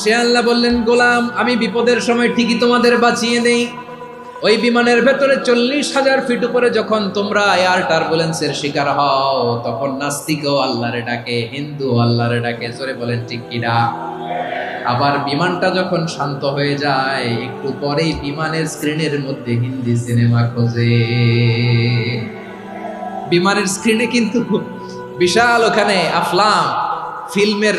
সে আল্লাহ বললেন, গোলাম, আমি বিপদের সময় ঠিকই তোমাদের বাঁচিয়ে নেই। ওই বিমানের ভেতরে চল্লিশ হাজার ফিট উপরে যখন তোমরা এয়ার টার্বুলেন্সের শিকার হও, তখন নাস্তিক নাস্তিকও আল্লাহরে ডাকে হিন্দু আল্লাহরে ডাকে। জোরে বলেন, ঠিক কিনা আবার বিমানটা যখন শান্ত হয়ে যায়, একটু পরেই বিমানের স্ক্রিনের মধ্যে হিন্দি সিনেমা খোঁজে। বিমানের স্ক্রিনে কিন্তু বিশাল ওখানে আফলাম ফিল্মের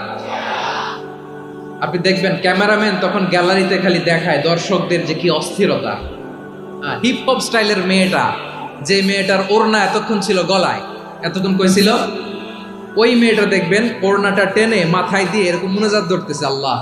আপনি দেখবেন ক্যামেরাম্যান তখন গ্যালারিতে খালি দেখায় দর্শকদের যে কি অস্থিরতা। হিপ হপ স্টাইলের মেয়েটা, যে মেয়েটার ওড়না এতক্ষণ ছিল গলায়। এতক্ষণ কইছিল ওই মেয়েটা দেখবেন ওড়নাটা টেনে মাথায় দিয়ে এরকম মুনাজাত ধরতেছে, আল্লাহ।